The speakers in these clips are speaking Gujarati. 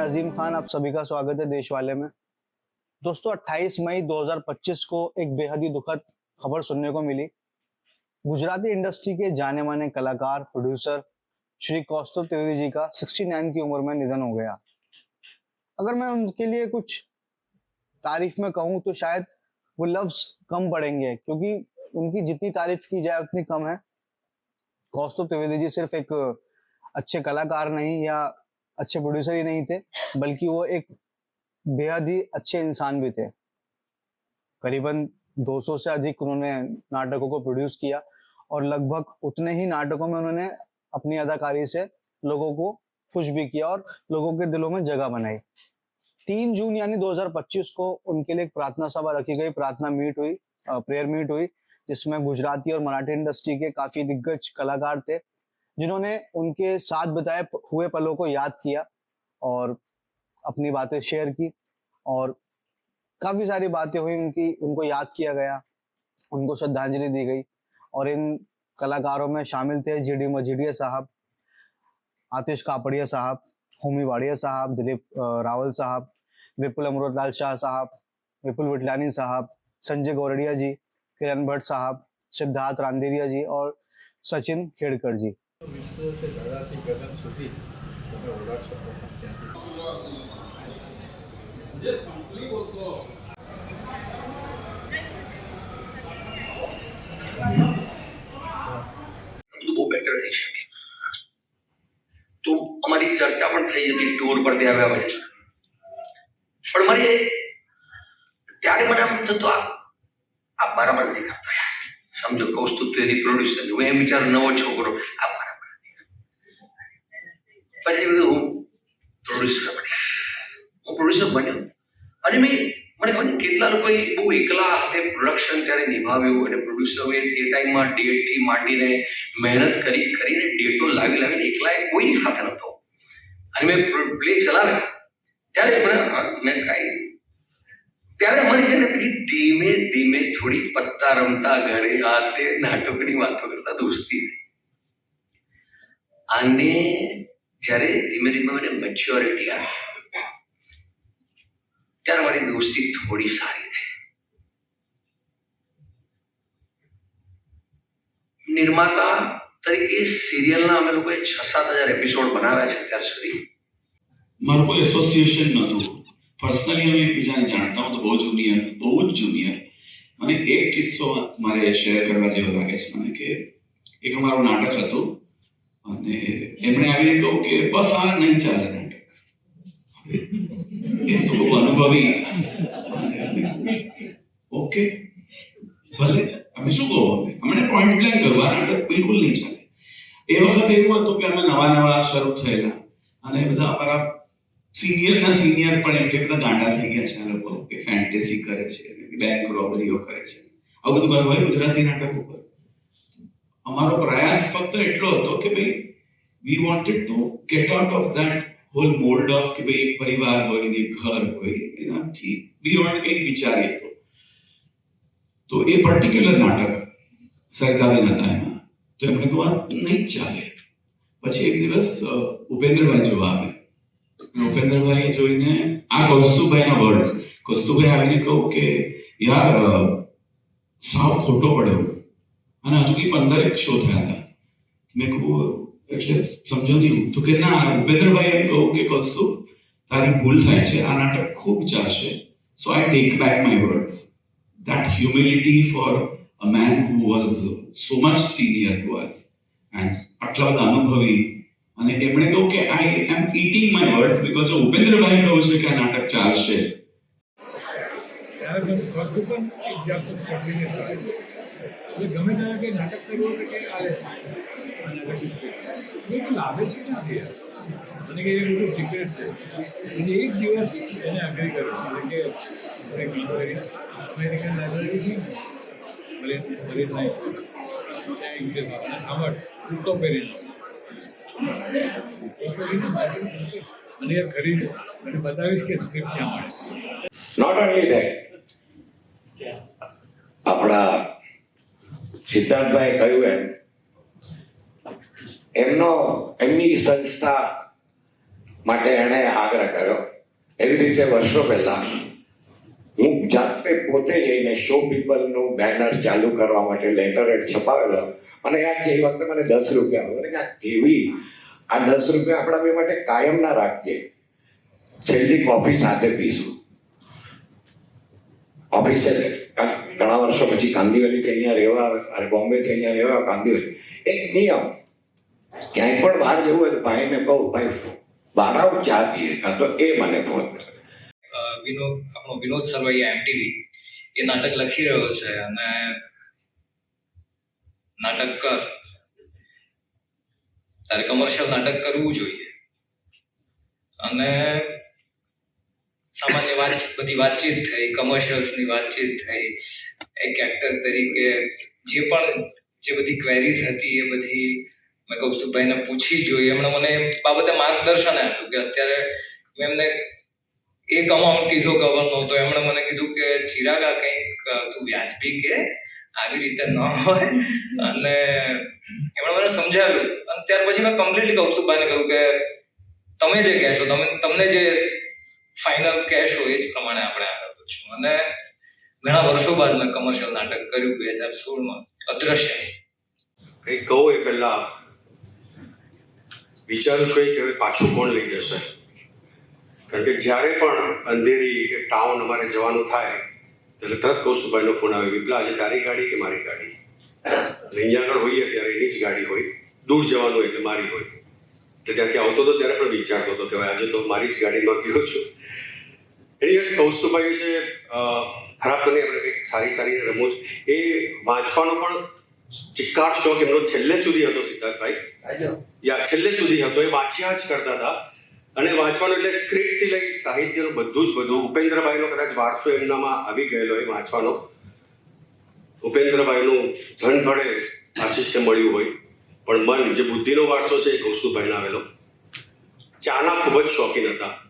मैं अजीम खान, आप सभी का स्वागत है देश वाले में। दोस्तों 28 मई 2025 को एक बेहद ही दुखद खबर सुनने को मिली। गुजराती इंडस्ट्री के जाने माने कलाकार प्रोड्यूसर श्री कौस्तुभ त्रिवेदी जी का 69 की उम्र में निधन हो गया। अगर मैं उनके लिए कुछ तारीफ़ में कहूँ तो शायद वो लफ्ज कम पड़ेंगे, क्योंकि उनकी जितनी तारीफ़ की जाए, उतनी कम है। कौस्तुभ त्रिवेदी जी सिर्फ़ एक अच्छे कलाकार नहीं, या अच्छे प्रोड्यूसर ही नहीं थे, बल्कि वो एक बेहद ही अच्छे इंसान भी थे। करीबन 200 से अधिक उन्होंने नाटकों को प्रोड्यूस किया और लगभग उतने ही नाटकों में उन्होंने अपनी अदाकारी से लोगों को खुश भी किया और लोगों के दिलों में जगह बनाई। तीन जून यानी 2025 को उनके लिए एक प्रार्थना सभा रखी गई। प्रार्थना मीट हुई प्रेयर मीट हुई, जिसमें गुजराती और मराठी इंडस्ट्री के काफ़ी दिग्गज कलाकार थे। जिन्होंने उनके साथ बताए हुए पलों को याद किया और अपनी बातें शेयर की और काफ़ी सारी बातें हुई उनकी, उनको याद किया गया, उनको श्रद्धांजलि दी गई और इन कलाकारों में शामिल थे जी डी मजीडिया साहब, आतिश कापड़िया साहब, होमी वाड़िया साहब, दिलीप रावल साहब, विपुल अमृतलाल शाह साहब, विपुल विटलानी साहब, संजय गौरडिया जी, किरण भट्ट साहब, सिद्धार्थ रांदेरिया जी और सचिन खेड़कर जी। વિશ્વ છે ધરાથી ગગન સુધી તમે ઓળાડશો પણ ત્યાંથી બધું બહુ બેટર થઈ શકે તો અમારી ચર્ચા પણ થઈ હતી ટૂર પર ત્યાં આવ્યા પછી પણ મારી ત્યારે મને આમ થતું આ આ બરાબર નથી કરતો યાર સમજો કૌસ્તુભ ત્રિવેદી પ્રોડ્યુસર હું એમ વિચારું નવો છોકરો આ બરાબર નથી કરતો. પછી મેં હું પ્રોડ્યુસર બનીશ. હું પ્રોડ્યુસર બન્યો. અને મેં, મને ખબર કેટલા લોકોએ બહુ એકલા હાથે પ્રોડક્શન ત્યારે નિભાવ્યું અને પ્રોડ્યુસરોએ તે ટાઈમમાં ડેટથી માંડીને મહેનત કરી, કરીને ડેટો લાવી, લાવીને એકલા કોઈની સાથે નહોતો. અને મેં પ્લે ચલાવ્યા. ત્યારે મને મેં કાંઈ, ત્યારે અમારી છે ને પછી ધીમે ધીમે થોડી પત્તા રમતા ઘરે આ નાટકની વાતો કરતા દોસ્તી. થઈ. અને જ્યારે ધીમે ધીમે મને મેચ્યોરિટી આવી ત્યારે મારી દોસ્તી થોડી સારી થઈ નિર્માતા તરીકે સિરિયલના અમે લોકોએ છ સાત હજાર એપિસોડ બનાવ્યા છે અત્યાર સુધી મારું કોઈ એસોસિએશન નહોતું પર્સનલી અમે એકબીજાને જાણતા હું તો બહુ જુનિયર બહુ જ જુનિયર અને એક કિસ્સો મારે શેર કરવા જેવો લાગે છે મને કે એક અમારું નાટક હતું અને એમણે આવીને કહ્યું કે બસ આ નહીં ચાલે નાટક એ તો બહુ અનુભવી. ઓકે. ભલે. અમે શું કહો? અમને પોઈન્ટ બ્લેન્ક આ નાટક બિલકુલ નહીં ચાલે. એ વખતે એવું હતું કે અમે નવા નવા શરૂ થયેલા. અને બધા અમારા સિનિયરના સિનિયર પણ એમ કે બધા ગાંડા થઈ ગયા છે આ લોકો કે ફેન્ટેસી કરે છે બેંક રોબરીઓ કરે છે. આવું બધું કરવું હોય? ગુજરાતી નાટક ઉપર? અમારો પ્રયાસ ફક્ત એટલો હતો કે ભાઈ we wanted to get out of that whole world of કે ભાઈ એક પરિવાર હોય ને એક ઘર હોય એનાથી બિયોન્ડ કંઈક વિચારીએ તો તો એ પર્ટિક્યુલર નાટક સરિતાબેન હતા એમાં તો એમણે કહ્યું આ નહીં જ ચાલે પછી એક દિવસ અ, ઉપેન્દ્રભાઈ જોવા આવે ઉપેન્દ્રભાઈ જોઈને આ કૌસ્તુભાઈના વર્ડ્સ કૌસ્તુભાઈ આવીને કહું કે યાર અ, સાવ ખોટો પડ્યો અને હજુ કંઈ પંદરેક શો થયા હતા. મેં કહું, એટલે સમજો નહીં તો કે ના ઉપેન્દ્રભાઈ એમ કહું કે કશું તારી ભૂલ થાય છે, આ નાટક ખૂબ ચાલશે. So I take back my words that humility for a man who was so much senior to us and આટલા બધા અનુભવી. અને એમણે કહ્યું કે I am eating my words because Upendrabhai કહું છે કે આ નાટક ચાલશે. ત્યારે તમે વસ્તુ પણ એક જાતનું પકડીને ચાલે એટલે ગમે ત્યારે કંઈ નાટક કરવું હોય કે આલે આ નાટક એ લાભે છે નથી યાર અને કે એ બધું સિક્રેટ છે પછી એક દિવસ એને અગ્રી કર્યો એટલે કે આપણે કામ કરી અમેરિકન લાઇબ્રેરીથી ભલે ભલે નહીં ત્યાં એક દિવસ આપણે સાંભળ કુર્તો પહેરીને કુર્તો પહેરીને લાઇબ્રેરી અને એ ખરીદે અને બતાવીશ કે સ્ક્રિપ્ટ ક્યાં મળે નોટ ઓનલી ધેટ આપણા સિદ્ધાર્થભાઈ કહ્યું એમ, એમનો, એમની સંસ્થા માટે એણે આગ્રહ કર્યો. એવી રીતે વર્ષો પહેલા હું જાતે પોતે જઈને શો પીપલનું બેનર ચાલુ કરવા માટે લેટર છપાવેલો અને યાદ છે એ વખતે મને દસ રૂપિયા કે આ કેવી? આ દસ રૂપિયા આપણા બે માટે કાયમ ના રાખજે. છેલ્લી કોફી સાથે પીશું. ઓફિસે ઘણા વર્ષો પછી કાંદીવલીથી અહીંયા રહેવા અરે બોમ્બેથી અહીંયા રહેવા કાંદીવલી. એક નિયમ. ક્યાંય પણ બહાર જવું હોય તો ભાઈને કહું, ભાઈ બહાર આવ ચા પીએ. કાં તો એ મને ફોન કરે. વિનોદ, આપણો વિનોદ સરવૈયા એમટીવી એ નાટક લખી રહ્યો છે અને નાટક કર. તારે કમર્શિયલ નાટક કરવું જોઈએ. અને સામાન્ય વાત, બધી વાતચીત થઈ કમર્શિયલ્સની વાતચીત થઈ, એક એક્ટર તરીકે જે પણ જે બધી ક્વેરીઝ હતી એ બધી મેં કૌસ્તુભભાઈને પૂછી જોઈ. એમણે મને બાબતે માર્ગદર્શન આપ્યું કે અત્યારે મેં એમને એક અમાઉન્ટ કીધો કવર નહોતો એમણે મને કીધું કે, ચિરાગા કંઈક, તું વ્યાજબી કે? આવી રીતે ન હોય. અને એમણે મને સમજાવ્યું. અને ત્યાર પછી મેં કમ્પ્લીટલી કૌસ્તુભભાઈને કહ્યું કે, તમે જે કહેશો, તમે, તમને જે ફાઇનલ કહેશો એ જ પ્રમાણે આપણે આગળ વધશું. અને ઘણા વર્ષો બાદ મેં કમર્શિયલ નાટક કર્યું બે હજાર સોળમાં, અદ્રશ્ય. કંઈક કહું એ પહેલા. વિચારું છું કે હવે પાછું કોણ લઈ જશે? કારણ કે જ્યારે પણ અંધેરી કે ટાઉન અમારે જવાનું થાય એટલે તરત કૌશુભાઈનો ફોન આવે, વિપલા, આજે તારી ગાડી કે મારી ગાડી? અહીંયા આગળ હોઈએ ત્યારે એની જ ગાડી હોય, દૂર જવાનું હોય એટલે મારી હોય. એટલે ત્યાંથી આવતો હતો ત્યારે પણ વિચારતો હતો કે આજે તો મારી જ ગાડીમાં ગયો છું. એની વેસ કૌસ્તુભાઈ વિશે ખરાબ તો નહીં આપણે કંઈક સારી સારી રમૂજ એ વાંચવાનો પણ ચિક્કાર શોખ એમનો છેલ્લે સુધી હતો સિદ્ધાર્થભાઈ. યા છેલ્લે સુધી હતો. એ વાંચ્યા જ કરતા હતા. અને વાંચવાનું એટલે સ્ક્રિપ્ટથી લઈ સાહિત્યનું બધું જ બધું. ઉપેન્દ્રભાઈનો કદાચ વારસો એમનામાં આવી ગયેલો એ વાંચવાનો. ઉપેન્દ્રભાઈનું ધન ભળે આશીષને મળ્યું હોય. પણ મન જે બુદ્ધિનો વારસો છે એ કૌશુભાઈને આવેલો. ચાના ખૂબ જ શોખીન હતા.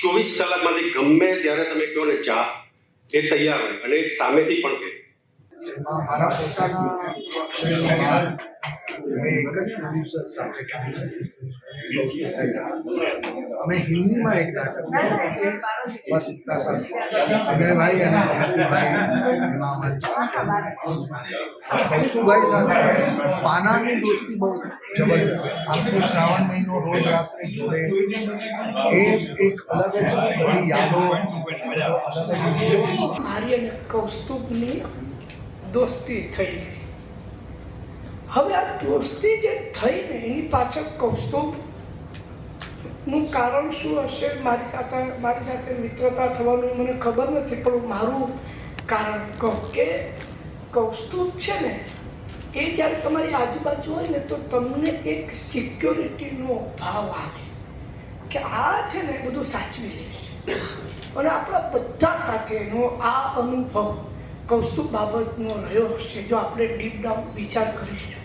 ચોવીસ કલાકમાંથી ગમે ત્યારે તમે કહો ને ચા, એ તૈયાર હોય અને સામેથી પણ કહે. મારા પોતાના કામ કર્યું. અમે હિન્દીમાં એક નાટક કર્યું. બસ ઇતના સાથે વિનયભાઈ અને કૌશુભાઈ એમાં અમારી સાથે કૌશુભાઈ સાથે પાનાની દોસ્તી બહુ જબરદસ્ત આખો શ્રાવણ મહિનો રોજ રાત્રે જોડે એ એક અલગ જ બધી યાદો અલગ જ છે મારી અને કૌસ્તુભની દોસ્તી થઈ ગઈ હવે આ દોસ્તી જે થઈ ને એની પાછળ કૌસ્તુભ નું કારણ શું હશે? મારી સાથે મારી સાથે મિત્રતા થવાનું મને ખબર નથી, પણ મારું કારણ કહું કે કૌસ્તુભ છે ને, એ જ્યારે તમારી આજુબાજુ હોય ને, તો તમને એક સિક્યોરિટીનો ભાવ આવે કે આ છે ને બધું સાચવી લેશે અને આપણા બધા સાથેનો આ અનુભવ કૌસ્તુભ બાબતનો રહ્યો હશે, જો આપણે ડીપ ડાઉન વિચાર કરીશું.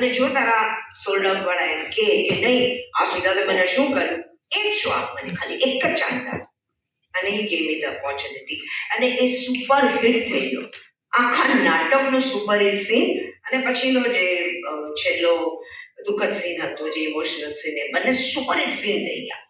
અને જો તારા સોલ્ડ આઉટ વાળા એમ કે નહીં, આ સુધી તો મને શું કર્યું? એક શો આપ મને ખાલી, એક જ ચાન્સ આપ. અને he gave me the opportunity અને એ સુપર હિટ થઈ ગયો. આખા નાટકનો સુપર હિટ સીન અને પછીનો જે છેલ્લો દુઃખદ સીન હતો, જે ઇમોશનલ સીન એ બંને સુપર હિટ સીન થઈ ગયા.